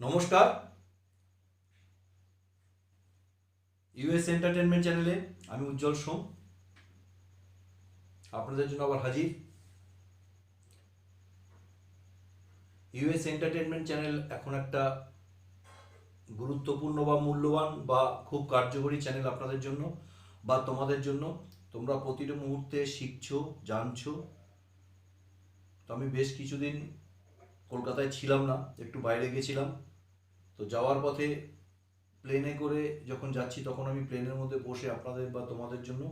নমস্কার। US entertainment চ্যানেলে আমি উজ্জ্বল সোম। আপনাদের জন্য আবার হাজির। ইউএস এন্টারটেনমেন্ট চ্যানেল এখন একটা গুরুত্বপূর্ণ বা মূল্যবান বা খুব কার্যকরী চ্যানেল আপনাদের জন্য বা তোমাদের জন্য। তোমরা প্রতিটা মুহূর্তে শিখছো, জানছো। তো আমি বেশ কিছুদিন কলকাতায় ছিলাম না, একটু বাইরে গেছিলাম। তো যাওয়ার পথে প্লেনে করে যখন যাচ্ছি, তখন আমি প্লেনের মধ্যে বসে আপনাদের বা তোমাদের জন্য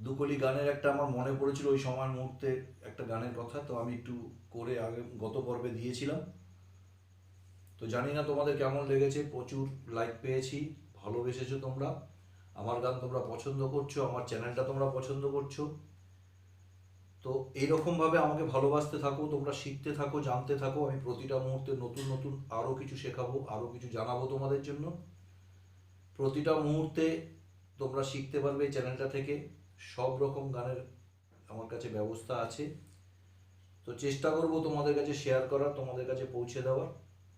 দুকলি গানের একটা আমার মনে পড়েছিল ওই সময় মুহূর্তে একটা গানের কথা। তো আমি একটু করে আগে গত পর্বে দিয়েছিলাম। তো জানি না তোমাদের কেমন লেগেছে, প্রচুর লাইক পেয়েছি, ভালোবেসেছো তোমরা। আমার গান তোমরা পছন্দ করছ, আমার চ্যানেলটা তোমরা পছন্দ করছ। তো এইরকমভাবে আমাকে ভালোবাসতে থাকো, তোমরা শিখতে থাকো, জানতে থাকো, আমি প্রতিটা মুহূর্তে নতুন নতুন আরও কিছু শেখাবো আরও কিছু জানাব তোমাদের জন্য। প্রতিটা মুহূর্তে তোমরা শিখতে পারবে এই চ্যানেলটা থেকে, সব রকম গানের আমার কাছে ব্যবস্থা আছে। তো চেষ্টা করব তোমাদের কাছে শেয়ার করার, তোমাদের কাছে পৌঁছে দেওয়ার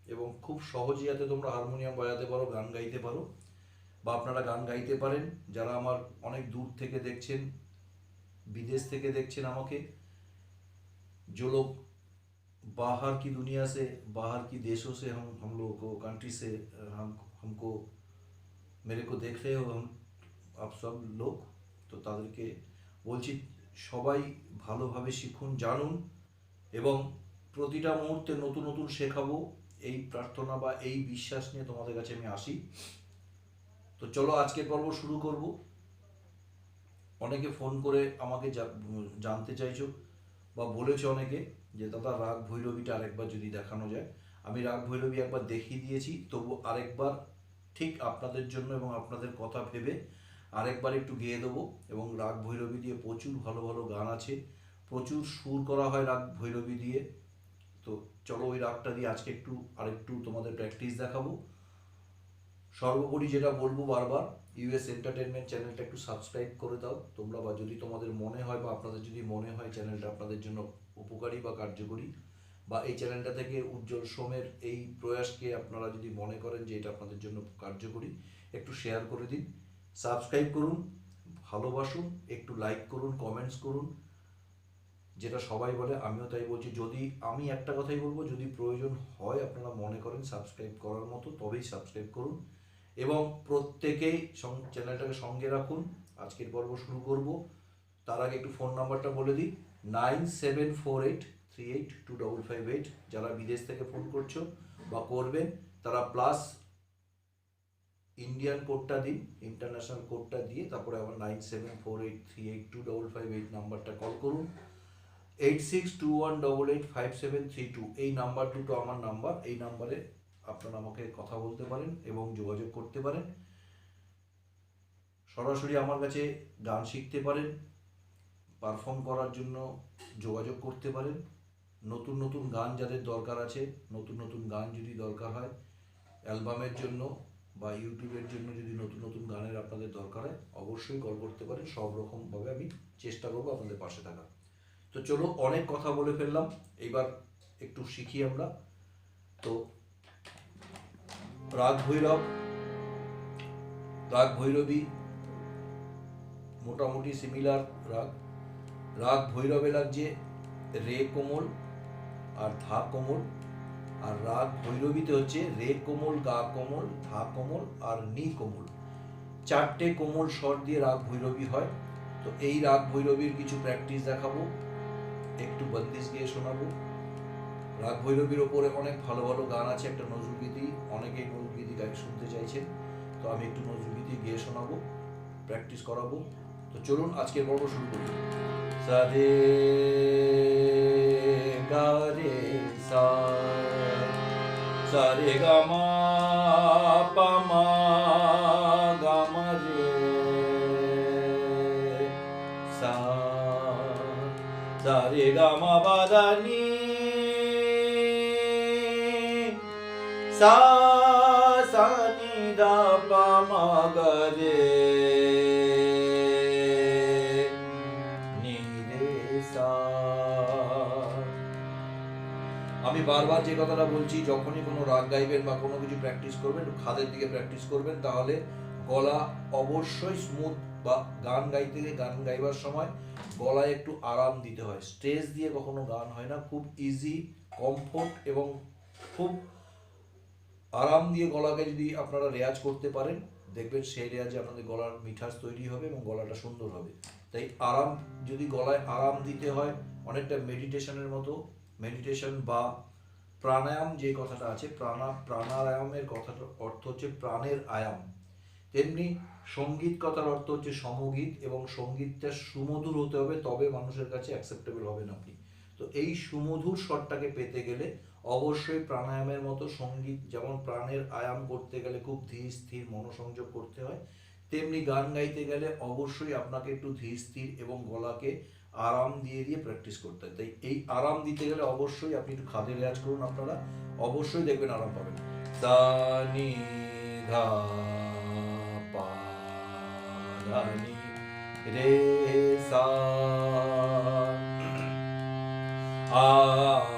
এবং খুব সহজে যাতে তোমরা হারমোনিয়াম বাজাতে পারো, গান গাইতে পারো বা আপনারা গান গাইতে পারেন। যারা আমার অনেক দূর থেকে দেখছেন विदेश থেকে দেখছেন আমাকে जो लोग बाहर की दुनिया से बाहर की देशों से हम हम लोगों को कंट्री से अ, हम हमको मेरे को देख रहे हो हम आप सब লোক তো তাদেরকে বলছি সবাই ভালোভাবে শিখুন জানুন এবং প্রতিটা মুহূর্তে নতুন নতুন শেখাবো এই প্রার্থনা বা এই বিশ্বাস নিয়ে তোমাদের কাছে আমি আসি তো চলো আজকের পর্ব শুরু করবো অনেকে ফোন করে আমাকে জানতে চাইছো বা বলেছ অনেকে যে, দাদা, রাগ ভৈরবীটা আরেকবার যদি দেখানো যায়। আমি রাগ ভৈরবী একবার দেখিয়ে দিয়েছি, তবু আরেকবার ঠিক আপনাদের জন্য এবং আপনাদের কথা ভেবে আরেকবার একটু গেয়ে দেবো এবং রাগ ভৈরবী দিয়ে প্রচুর ভালো ভালো গান আছে, প্রচুর সুর করা হয় রাগ ভৈরবী দিয়ে। তো চলো ওই রাগটা দিয়ে আজকে একটু, আরেকটু তোমাদের প্র্যাকটিস দেখাবো। সর্বোপরি যেটা বলব বারবার ইউএস এন্টারটেনমেন্ট চ্যানেলটা একটু সাবস্ক্রাইব করে দাও। তোমরা বা যদি তোমাদের মনে হয় বা আপনাদের যদি মনে হয় চ্যানেলটা আপনাদের জন্য উপকারী বা কার্যকরী, বা এই চ্যানেলটা থেকে উজ্জ্বল সোমের এই প্রয়াসকে আপনারা যদি মনে করেন যে এটা আপনাদের জন্য কার্যকরী, একটু শেয়ার করে দিন। সাবস্ক্রাইব করুন, ভালোবাসুন, একটু লাইক করুন কমেন্টস করুন। যেটা সবাই বলে, আমিও তাই বলছি। যদি আমি একটা কথাই বলব, যদি প্রয়োজন হয় আপনারা মনে করেন সাবস্ক্রাইব করার মতো, তবেই সাবস্ক্রাইব করুন। এবং প্রত্যেকেই চ্যানেলটাকে সঙ্গে রাখুন। আজকের পর্ব শুরু করব। তার আগে একটু ফোন নাম্বারটা বলে দিই। Nine seven four eight three eight two double five eight যারা বিদেশ থেকে ফোন করছ বা করবেন, তারা প্লাস ইন্ডিয়ান কোডটা দিন ইন্টারন্যাশনাল কোডটা দিয়ে তারপরে আবার nine seven four eight three eight two double five eight নাম্বারটা কল করুন। Eight six two one double eight five seven three two এই নাম্বার দুটো আমার নাম্বার এই নাম্বারে আপনারা আমাকে কথা বলতে পারেন এবং যোগাযোগ করতে পারেন। সরাসরি আমার কাছে গান শিখতে পারেন পারফর্ম করার জন্য যোগাযোগ করতে পারেন। নতুন নতুন গান যাদের দরকার আছে, নতুন নতুন গান যদি দরকার হয়, অ্যালবামের জন্য বা ইউটিউবের জন্য যদি নতুন নতুন গানের আপনাদের দরকার হয়, অবশ্যই কল করতে পারেন। সব রকমভাবে আমি চেষ্টা করব আপনাদের পাশে থাকার। তো চলো, অনেক কথা বলে ফেললাম। এইবার একটু শিখি আমরা। তো রাগ ভৈরব, রাগ ভৈরবী, মোটামুটি সিমিলার রাগ। রাগ ভৈরবে লাগছে রে কোমল আর ধা কোমল। আর রাগ ভৈরবীতে হচ্ছে রে কোমল, গা কোমল, ধা কোমল আর নি কোমল। চারটে কোমল স্বর দিয়ে রাগ ভৈরবী হয়। তো এই রাগ ভৈরবীর কিছু প্র্যাকটিস দেখাবো, একটু বন্দিশ গিয়ে শোনাবো। রাগ ভৈরবীর ওপরে অনেক ভালো ভালো গান আছে, একটা নজরুলগীতি অনেকেই নজরুলগীতি গান শুনতে চাইছেন তো আমি একটু নজরুলগীতি গিয়ে শোনাবো প্র্যাকটিস করাবো। তো চলুন, আজকের পর্ব শুরু করি। সাদে গা রে সা সারে গা মা, পা মা, গা মা রে, সা সারে গা মা, বা আমি বারবার যে কথাটা বলছি, যখনই কোনো রাগ গাইবেন বা কোনো কিছু প্র্যাকটিস করবেন খাদের দিকে প্র্যাকটিস করবেন, তাহলে গলা অবশ্যই স্মুথ বা গান গাইতে গান গাইবার সময় গলায় একটু আরাম দিতে হয়। স্ট্রেস দিয়ে কখনো গান হয় না, খুব ইজি কমফোর্ট এবং খুব আরাম দিয়ে গলাকে যদি আপনারা রেয়াজ করতে পারেন, দেখবেন সেই রেয়াজে আপনাদের গলার মিঠাস তৈরি হবে এবং গলাটা সুন্দর হবে। তাই আরাম, যদি গলায় আরাম দিতে হয়, অনেকটা মেডিটেশনের মতো, মেডিটেশন বা প্রাণায়াম যে কথাটা আছে, প্রাণা, প্রাণায়ামের কথাটার অর্থ হচ্ছে প্রাণের আয়াম। তেমনি সংগীত কথার অর্থ হচ্ছে সমগীত এবং সঙ্গীতটা সুমধুর হতে হবে, তবে মানুষের কাছে অ্যাকসেপ্টেবল হবেন আপনি। তো এই সুমধুর স্বরটাকে পেতে গেলে অবশ্যই প্রাণায়ামের মতো সংগীত, যেমন প্রাণের আয়াম করতে গেলে খুব ধীর, স্থির মনোসংযোগ করতে হয়। তেমনি গান গাইতে গেলে অবশ্যই আপনাকে একটু ধীর, স্থির এবং গলাকে আরাম দিয়ে দিয়ে প্র্যাকটিস করতে হয়। তাই এই আরাম দিতে গেলে অবশ্যই আপনি একটু খাদের রেয়াজ করুন আপনারা। অবশ্যই দেখবেন আরাম পাবেন। সা নি ধা পা রে, সা, আ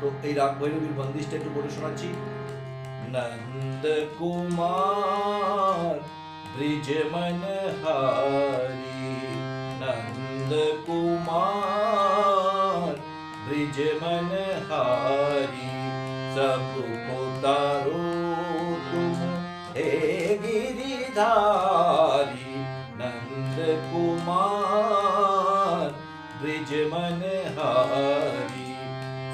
তো এই রাগ ভৈরবীর বন্দিশটা একটু পড়ে শোনাচ্ছি। নন্দ কুমার, ব্রিজ মনহারি। নন্দ কুমার, ব্রিজ মনহারি। সব কো তারো তুম হে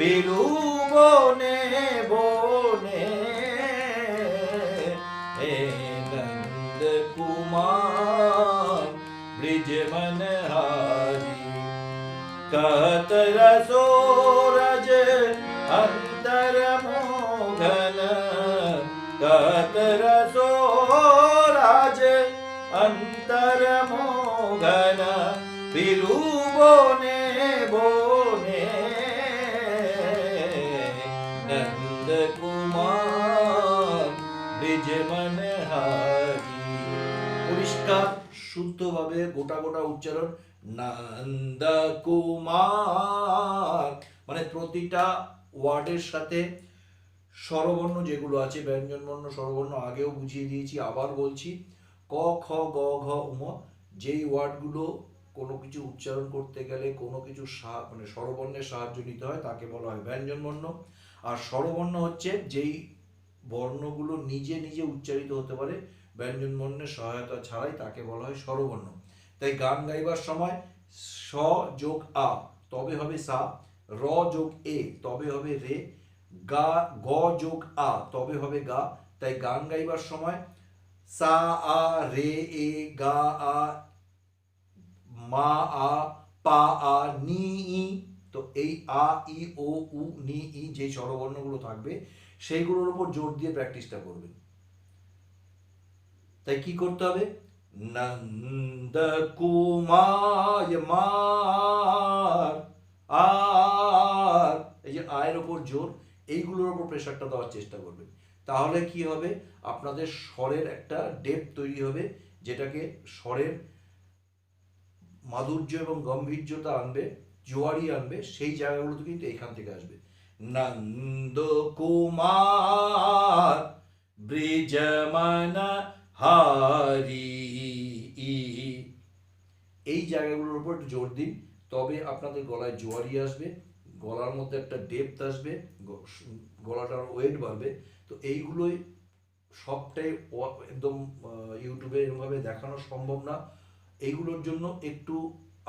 ोने गन्ध कुमा वृज मनहारि कतरसो रज अन्तरमो घन कतरो राज अन्तरमो गन ब्रो ने बो পরিষ্কার শুদ্ধভাবে গোটা গোটা উচ্চারণ নন্দ কুমার মানে প্রতিটা ওয়ার্ডের সাথে স্বরবর্ণ যেগুলো আছে ব্যঞ্জন বর্ণ স্বরবর্ণ আগেও বুঝিয়ে দিয়েছি, আবার বলছি, ক, খ, গ, ঘ, উম, যেই ওয়ার্ডগুলো কোনো কিছু উচ্চারণ করতে গেলে কোনো কিছু মানে স্বরবর্ণের সাহায্য নিতে হয়, তাকে বলা হয় ব্যঞ্জন বর্ণ আর স্বরবর্ণ হচ্ছে যেই বর্ণগুলো নিজে নিজে উচ্চারিত হতে পারে ব্যঞ্জন বর্ণের সহায়তা ছাড়াই তাকে বলা হয় স্বরবর্ণ। তাই গান গাইবার সময় স যোগ আ, তবে হবে সা, র যোগ এ, তবে হবে রে, গা, গ যোগ আ, তবে হবে গা। তাই গান গাইবার সময় সা, আ, রে, এ, গা, আ, মা, আ, পা, আ, নি, ই, তো এই আ, ই, ও, উ, নি, ই যে স্বরবর্ণগুলো থাকবে, সেইগুলোর উপর জোর দিয়ে প্র্যাকটিসটা করবেন তাই কি করতে হবে? নন্দ কুমার মার, আর, এই যে আয়ের ওপর জোর, এইগুলোর ওপর প্রেশারটা দেওয়ার চেষ্টা করবেন তাহলে কি হবে? আপনাদের স্বরের একটা ডেপ তৈরি হবে, যেটাকে স্বরের মাধুর্য এবং গম্ভীর্যতা আনবে, জোয়ারি আনবে, সেই জায়গাগুলোতে কিন্তু এখান থেকে আসবে। নন্দ কুমার ব্রিজমন হারি। এই জায়গাগুলোর উপর একটু জোর দিন, তবে আপনাদের গলায় জোয়ারি আসবে, গলার মধ্যে একটা ডেপথ আসবে গলাটার ওয়েট বাড়বে। তো এইগুলোই সবটাই একদম ইউটিউবে এরভাবে দেখানো সম্ভব না। এইগুলোর জন্য একটু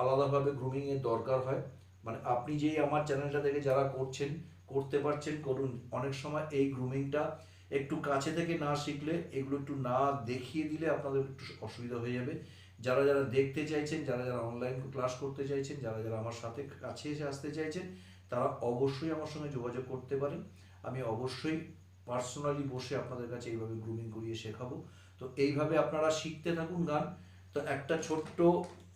আলাদাভাবে গ্রুমিংয়ের দরকার হয়। মানে আপনি যেই আমার চ্যানেলটা থেকে যারা করছেন, করতে পারছেন, করুন। অনেক সময় এই গ্রুমিংটা একটু কাছে থেকে না শিখলে, এগুলো একটু না দেখিয়ে দিলে আপনাদের একটু অসুবিধা হয়ে যাবে। যারা যারা দেখতে চাইছেন, যারা যারা অনলাইন ক্লাস করতে চাইছেন, যারা যারা আমার সাথে কাছে এসে আসতে চাইছেন, তারা অবশ্যই আমার সঙ্গে যোগাযোগ করতে পারেন। আমি অবশ্যই পার্সোনালি বসে আপনাদের কাছে এইভাবে গ্রুমিং করিয়ে শেখাবো। তো এইভাবে আপনারা শিখতে থাকুন গান। তো একটা ছোট্ট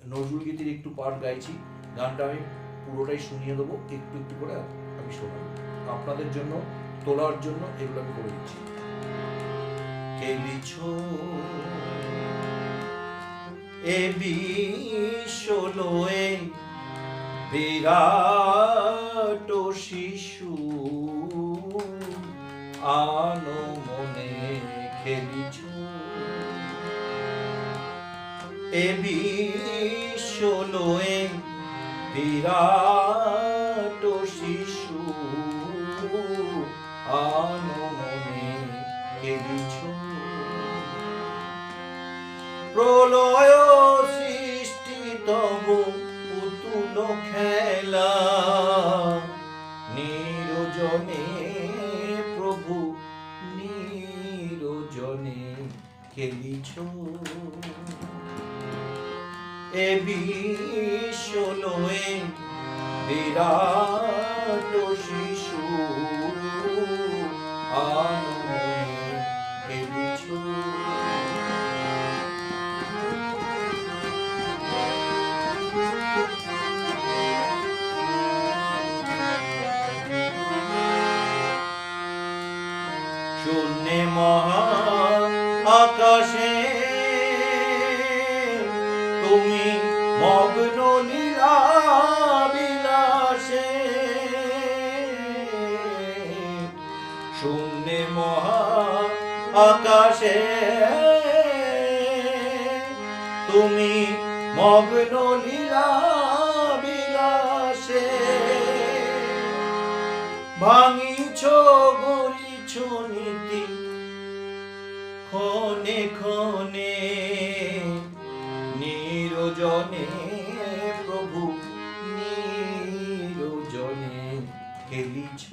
নজরুল গীতির একটু পার্ট গাইছি। গানটা আমি পুরোটাই শুনিয়ে দেবো। একটু একটু করে আমি শোনাবো। আপনাদের জন্য তোলার জন্য এগুলো আমি করে দিচ্ছি। খেলিছ এ বিশ্বলয়ে বিরাট শিশু আনো মনে খেলিছ। এ বিশ্বলয়ে বিরাট আনো মনে খেলিছ প্রলয় সৃষ্টি খেলা। নিরজনে প্রভু নিরজনে খেলিছ। এ বিশ্বলয়ে বিরাট শূন্যে মহা আকাশে। তুমি মগ্ন লীলা বিলাসে। ভাঙিছ গড়িছ নীতি ক্ষণে ক্ষণে। নিরজনে প্রভু, নিরজনে খেলিছ।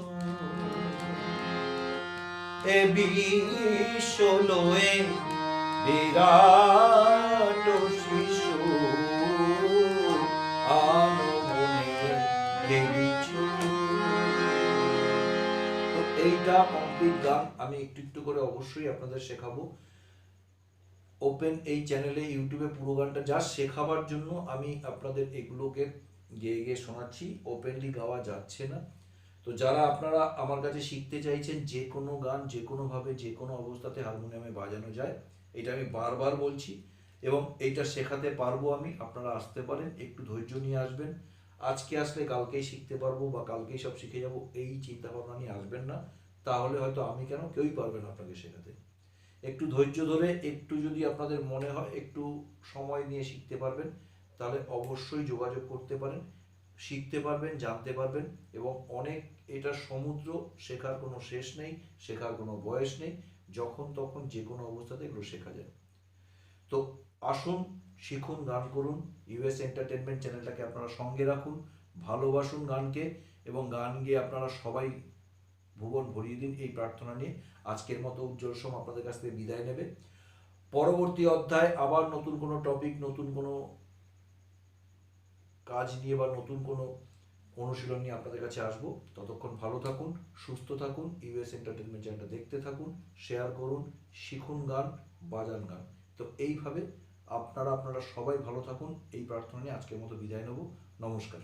এ বিশ্বলয়ে বিরাট শিশু। এইটা কমপ্লিট গান, আমি একটু একটু করে অবশ্যই আপনাদের শেখাবো। ওপেন এই চ্যানেলে ইউটিউবে পুরো গানটা যা শেখাবার জন্য আমি আপনাদের এগুলোকে গেয়ে গেয়ে শোনাচ্ছি। ওপেনলি গাওয়া যাচ্ছে না। তো যারা আপনারা আমার কাছে শিখতে চাইছেন যে কোনো গান, যে কোনোভাবে যে কোনো অবস্থাতে হারমোনিয়ামে বাজানো যায়, এটা আমি বারবার বলছি এবং এইটা শেখাতে পারব আমি, আপনারা আসতে পারেন, একটু ধৈর্য নিয়ে আসবেন। আজকে আসলে কালকেই শিখতে পারব বা কালকেই সব শিখে যাব, এই চিন্তা ভাবনা নিয়ে আসবেন না। তাহলে হয়তো আমি কেন কেউই পারবে না আপনাকে শেখাতে। একটু ধৈর্য ধরে, একটু যদি আপনাদের মনে হয়, একটু সময় নিয়ে শিখতে পারবেন, তাহলে অবশ্যই যোগাযোগ করতে পারেন। শিখতে পারবেন, জানতে পারবেন এবং অনেক এটা সমুদ্র, শেখার কোনো শেষ নেই, শেখার কোনো বয়স নেই, যখন তখন যে কোনো অবস্থাতে এগুলো শেখা যায়। তো আসুন, শিখুন, গান করুন ইউএস এন্টারটেনমেন্ট চ্যানেলটাকে আপনারা সঙ্গে রাখুন, ভালোবাসুন গানকে এবং গান গিয়ে আপনারা সবাই ভুবন ভরিয়ে দিন এই প্রার্থনা নিয়ে। আজকের মতো উজ্জ্বল সোম আপনাদের কাছ থেকে বিদায় নেবে। পরবর্তী অধ্যায় আবার নতুন কোনো টপিক নতুন কোনো কাজ নিয়ে বা নতুন কোনো অনুশীলন নিয়ে আপনাদের কাছে আসব। ততক্ষণ ভালো থাকুন, সুস্থ থাকুন ইউএস এন্টারটেনমেন্ট চ্যানেলটা দেখতে থাকুন, শেয়ার করুন, শিখুন গান, বাজান গান। তো এইভাবে আপনারা আপনারা সবাই ভালো থাকুন। এই প্রার্থনা নিয়ে আজকের মতো বিদায় নেব। নমস্কার।